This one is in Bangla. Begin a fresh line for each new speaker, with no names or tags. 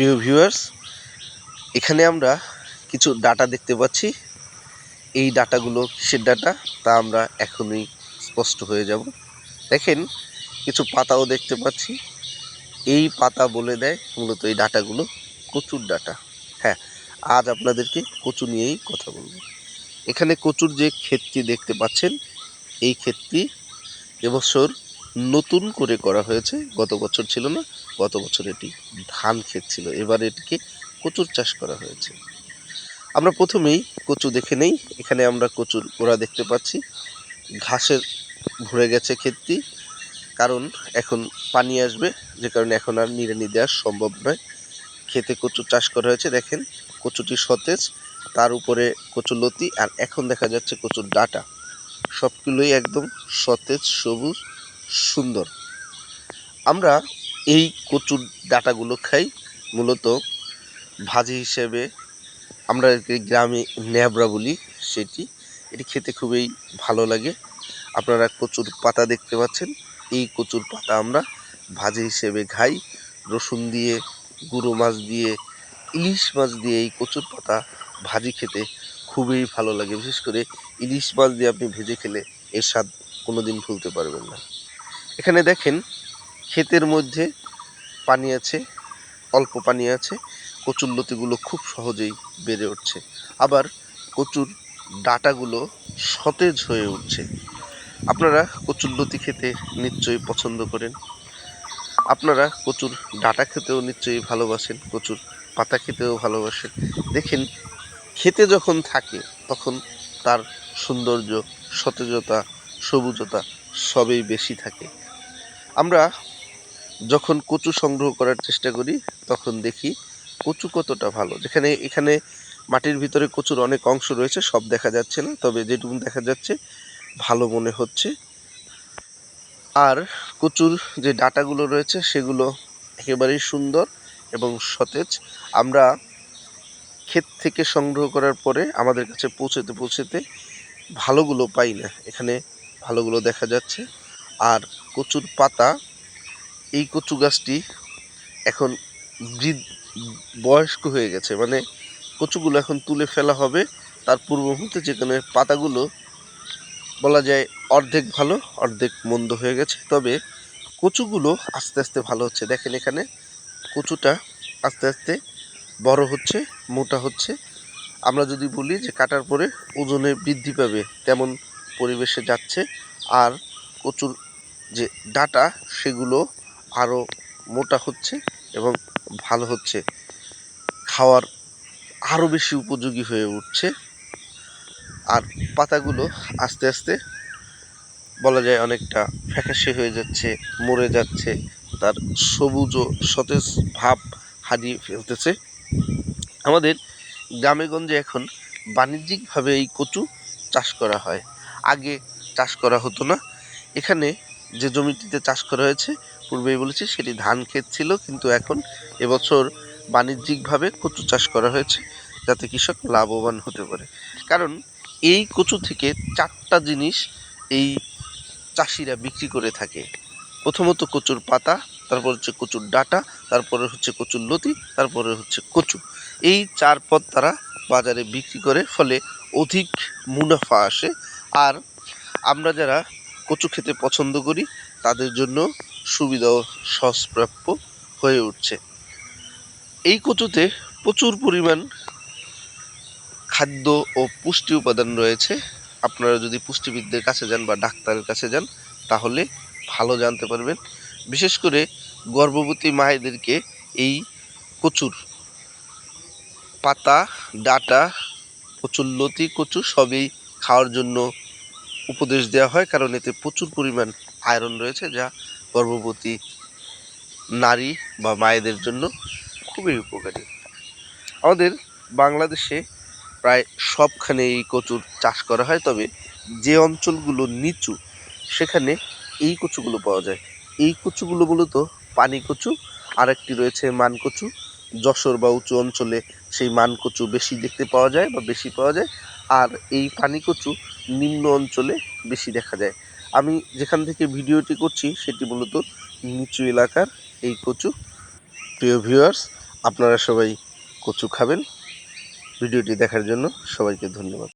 প্রিয় ভিউয়ার্স, এখানে আমরা কিছু ডাটা দেখতে পাচ্ছি। এই ডাটাগুলো কিসের ডাটা? তা আমরা এখনই স্পষ্ট হয়ে যাব। দেখেন, কিছু পাতাও দেখতে পাচ্ছি। এই পাতা বলে দেয় মূলত এই ডাটাগুলো কচুর ডাটা। হ্যাঁ আজ আপনাদেরকে কচু নিয়েই কথা বলব। এখানে কচুর যে ক্ষেতটি দেখতে পাচ্ছেন, এই ক্ষেতটি এবছর নতুন করে করা হয়েছে। গত বছর ছিল না, গত বছর এটি ধান ক্ষেত ছিল। এবার এটিকে কচুর চাষ করা হয়েছে। আমরা প্রথমেই কচু দেখে নেই। এখানে আমরা কচুর গোড়া দেখতে পাচ্ছি। ঘাসের ভরে গেছে ক্ষেতটি। কারণ এখন পানি আসবে, যে কারণে এখন আর নিড়ানি দেওয়া সম্ভব নয়। ক্ষেতে কচু চাষ করা হয়েছে। দেখেন, কচুটি সতেজ, তার উপরে কচুর লতি, আর এখন দেখা যাচ্ছে কচুর ডাটা। সবগুলোই একদম সতেজ, সবুজ। সুন্দর। আমরা এই কচুর ডাটাগুলো খাই, মূলত ভাজি হিসেবে। আমরা গ্রামে ন্যাবড়া বলি সেটি। এটি খেতে খুবই ভালো লাগে। আপনারা কচুর পাতা দেখতে পাচ্ছেন। এই কচুর পাতা আমরা ভাজি হিসেবে খাই। রসুন দিয়ে, গুঁড়ো মাছ দিয়ে, ইলিশ মাছ দিয়ে এই কচুর পাতা ভাজি খেতে খুবই ভালো লাগে। বিশেষ করে ইলিশ মাছ দিয়ে আপনি ভেজে খেলে এর স্বাদ কোনো দিন ভুলতে পারবেন না। এখানে দেখেন, ক্ষেতের মধ্যে পানি আছে, অল্প পানি আছে, কচুর লতিগুলো খুব সহজেই বেড়ে উঠছে। আবার কচুর ডাটাগুলো সতেজ হয়ে উঠছে। আপনারা কচুর লতি খেতে নিশ্চয়ই পছন্দ করেন। আপনারা কচুর ডাটা খেতেও নিশ্চয়ই ভালোবাসেন, কচুর পাতা খেতেও ভালোবাসেন। দেখেন খেতে যখন থাকে, তখন তার সৌন্দর্য, সতেজতা, সবুজতা সবই বেশি থাকে। আমরা যখন কচু সংগ্রহ করার চেষ্টা করি, তখন দেখি কচু কতটা ভালো। যেখানে, এখানে মাটির ভিতরে কচুর অনেক অংশ রয়েছে, সব দেখা যাচ্ছে না, তবে যেটুকু দেখা যাচ্ছে, ভালো মনে হচ্ছে। আর কচুর যে ডাটাগুলো রয়েছে, সেগুলো একেবারেই সুন্দর এবং সতেজ। আমরা ক্ষেত থেকে সংগ্রহ করার পরে আমাদের কাছে পৌঁছতে পৌঁছতে ভালোগুলো পাই না। এখানে ভালোগুলো দেখা যাচ্ছে। আর কচুর পাতা, এই কচু গাছটি এখন বৃদ্ধ, বয়স্ক হয়ে গেছে। মানে কচুগুলো এখন তুলে ফেলা হবে। তার পূর্ব মুহূর্তে যেখানে পাতাগুলো বলা যায় অর্ধেক ভালো, অর্ধেক মন্দ হয়ে গেছে। তবে কচুগুলো আস্তে আস্তে ভালো হচ্ছে। দেখেন এখানে কচুটা আস্তে আস্তে বড় হচ্ছে, মোটা হচ্ছে। আমরা যদি বলি যে কাটার পরে ওজনে বৃদ্ধি পাবে, তেমন পরিবেশে যাচ্ছে। আর কচুর যে ডাটা, সেগুলো আরও মোটা হচ্ছে এবং ভালো হচ্ছে। খাওয়ার আরও বেশি উপযোগী হয়ে উঠছে। আর পাতাগুলো আস্তে আস্তে বলা যায় অনেকটা ফ্যাকাশে হয়ে যাচ্ছে, মরে যাচ্ছে। তার সবুজ ও সতেজ ভাব হারিয়ে ফেলতেছে। আমাদের গ্রামেগঞ্জে এখন বাণিজ্যিকভাবে এই কচু চাষ করা হয়। আগে চাষ করা হতো না। এখানে যে জমিটিতে চাষ করা হয়েছে, পূর্বেই বলেছি সেটি ধান ক্ষেত ছিল, কিন্তু এখন এবছর বাণিজ্যিকভাবে কচু চাষ করা হয়েছে, যাতে কৃষক লাভবান হতে পারে। কারণ এই কচু থেকে চারটা জিনিস এই চাষিরা বিক্রি করে থাকে। প্রথমত কচুর পাতা, তারপর হচ্ছে কচুর ডাটা, তারপরে হচ্ছে কচুর লতি, তারপরে হচ্ছে কচু। এই চার পদ তারা বাজারে বিক্রি করে, ফলে অধিক মুনাফা আসে। আর আমরা যারা কচু খেতে পছন্দ করি, তাদের জন্য সুবিধা ও সহজপ্রাপ্য হয়ে উঠছে। এই কচুতে প্রচুর পরিমাণ খাদ্য ও পুষ্টি উপাদান রয়েছে। আপনারা যদি পুষ্টিবিদদের কাছে যান বা ডাক্তারের কাছে যান, তাহলে ভালো জানতে পারবেন। বিশেষ করে গর্ভবতী মায়েদেরকে এই কচুর পাতা, ডাটা কচুর লতি কচু সবই খাওয়ার জন্য উপদেশ দেওয়া হয়, কারণ এতে প্রচুর পরিমাণ আয়রন রয়েছে, যা গর্ভবতী নারী বা মায়েদের জন্য খুবই উপকারী। আমাদের বাংলাদেশে প্রায় সবখানে এই কচুর চাষ করা হয়, তবে যে অঞ্চলগুলো নিচু, সেখানে এই কচুগুলো পাওয়া যায়। এই কচুগুলো মূলত পানি কচু, আরেকটি রয়েছে মান কচু। যশোর বা উঁচু অঞ্চলে সেই মান কচু বেশি দেখতে পাওয়া যায় বা বেশি পাওয়া যায়। আর এই পানি কচু নিম্ন অঞ্চলে বেশি দেখা যায়। আমি যেখান থেকে ভিডিওটি করছি, সেটি মূলত নিচু এলাকার এই কচু। প্রিয় ভিউয়ার্স আপনারা সবাই কচু খাবেন। ভিডিওটি দেখার জন্য সবাইকে ধন্যবাদ।